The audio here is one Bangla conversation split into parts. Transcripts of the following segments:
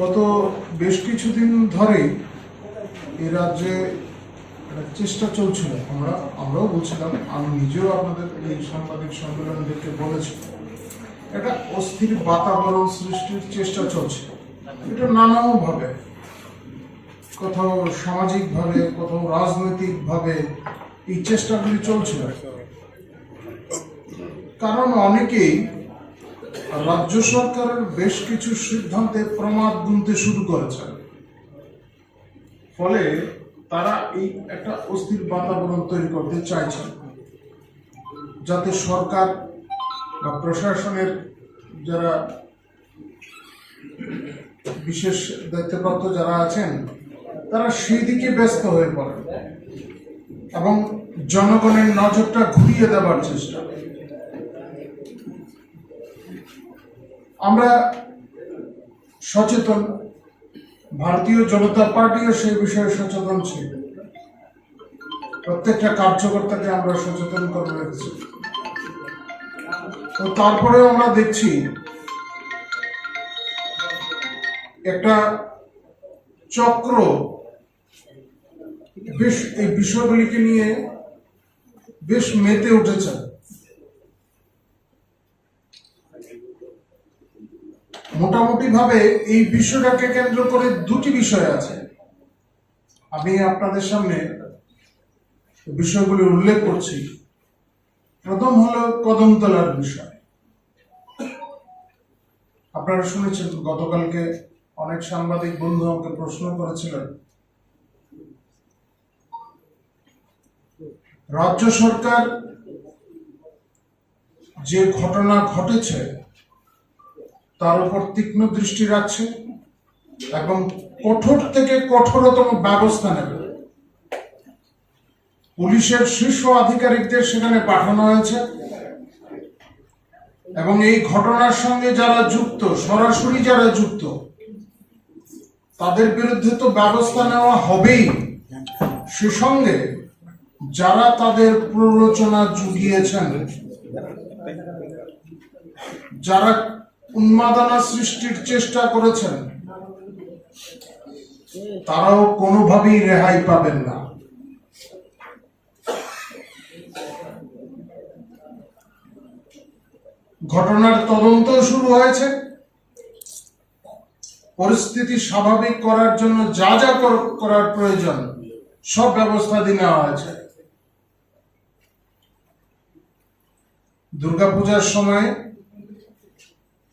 গত বেশ কিছুদিন ধরেই এই রাজ্যে চেষ্টা চলছিল। আমরা, আমরাও বলছিলাম, আমি নিজেও আপনাদের এই সাংবাদিক সম্মেলন দেখে বলেছি, একটা অস্থির বাতাবরণ সৃষ্টির চেষ্টা চলছে। এটা নানাভাবে কোথাও সামাজিকভাবে, কোথাও রাজনৈতিকভাবে এই চেষ্টাগুলি চলছিল। কারণ অনেকেই রাজ্য সরকারের বেশ কিছু সিদ্ধান্তে প্রমাদ গুনতে শুরু করেছেন ফলে তারা এই একটা অস্থির বাতাবরণ তৈরি করতে চাইছেন যাতে সরকার বা প্রশাসনের যারা বিশেষ দায়িত্বপ্রাপ্ত যারা আছেন, তারা সেই দিকে ব্যস্ত হয়ে পড়েন এবং জনগণের নজরটা ঘুরিয়ে দেওয়ার চেষ্টা। আমরা সচেতন, ভারতীয় জনতা পার্টিও সেই বিষয়ে সচেতন ছিল। প্রত্যেকটা কার্যকর্তাকে আমরা সচেতন করে রেখেছি তো তারপরেও আমরা দেখছি, একটা চক্র বেশ, এই বিষয়গুলিকে নিয়ে বেশ মেতে উঠেছে। মোটামুটি ভাবে এই বিষয়টাকে কেন্দ্র করে দুটি বিষয় আছে। আমি আপনাদের সামনে বিষয়গুলি উল্লেখ করছি। প্রথম হলো কদমতলার বিষয়। আপনারা শুনেছেন, গতকালকে অনেক সাংবাদিক বন্ধু আমাকে প্রশ্ন করেছিলেন, রাজ্য সরকার যে ঘটনা ঘটেছে তার উপর তীক্ষ্ণ দৃষ্টি রাখছে এবং কঠোর থেকে কঠোরতম ব্যবস্থা নেবে। পুলিশের শীর্ষ আধিকারিকদের সেখানে পাঠানো হয়েছে এবং এই ঘটনার সঙ্গে যারা যুক্ত, সরাসরি যারা যুক্ত, তাদের বিরুদ্ধে তো ব্যবস্থা নেওয়া হবেই। সে সঙ্গে যারা তাদের প্ররোচনা জুগিয়েছেন, যারা উন্মাদনা সৃষ্টির চেষ্টা করেছেন। তারাও কোনোভাবেই রেহাই পাবেন না। ঘটনার তদন্ত শুরু হয়েছে। পরিস্থিতি স্বাভাবিক করার জন্য যা যা করার প্রয়োজন, সব ব্যবস্থা দিয়ে নেওয়া হয়েছে। দুর্গাপূজার সময়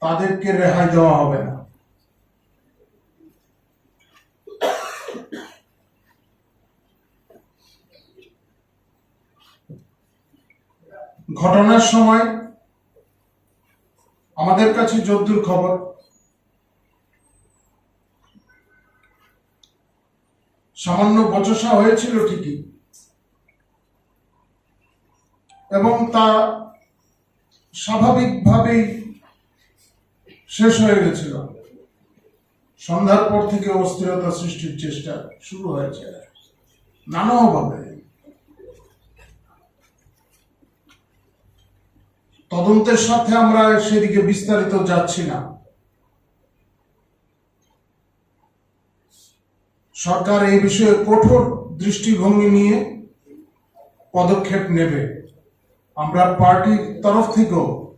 তাদেরকে রেহাই দেওয়া হবে না। ঘটনার সময় আমাদের কাছে যদ্দূর খবর। সামান্য বচসা হয়েছিল ঠিকই। এবং তা স্বাভাবিকভাবেই শেষ হয়ে গেছিল। সন্ধ্যার পর থেকে অস্থিরতা সৃষ্টির চেষ্টা শুরু হয়েছে। নানাভাবে। তদন্তের সাথে আমরা সেদিকে বিস্তারিত যাচ্ছি না। সরকার এই বিষয়ে কঠোর দৃষ্টিভঙ্গি নিয়ে পদক্ষেপ নেবে। আমরা পার্টির তরফ থেকেও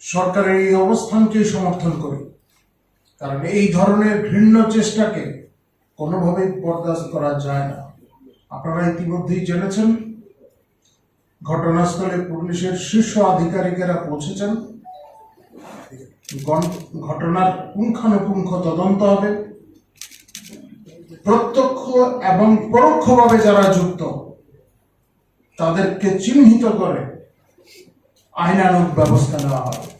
সরকারের এই অবস্থানকে সমর্থন করি। কারণ এই ধরনের ঘৃণ্য চেষ্টাকে কোনোভাবেই বরদাস্ত করা যায় না। আপনারা ইতিমধ্যেই জেনেছেন, ঘটনাস্থলে পুলিশের শীর্ষ আধিকারিকেরা পৌঁছেছেন। ঘটনার পুঙ্খানুপুঙ্খ তদন্ত হবে। প্রত্যক্ষ এবং পরোক্ষভাবে যারা যুক্ত, তাদেরকে চিহ্নিত করে আইনানুগ ব্যবস্থা নেওয়া হবে।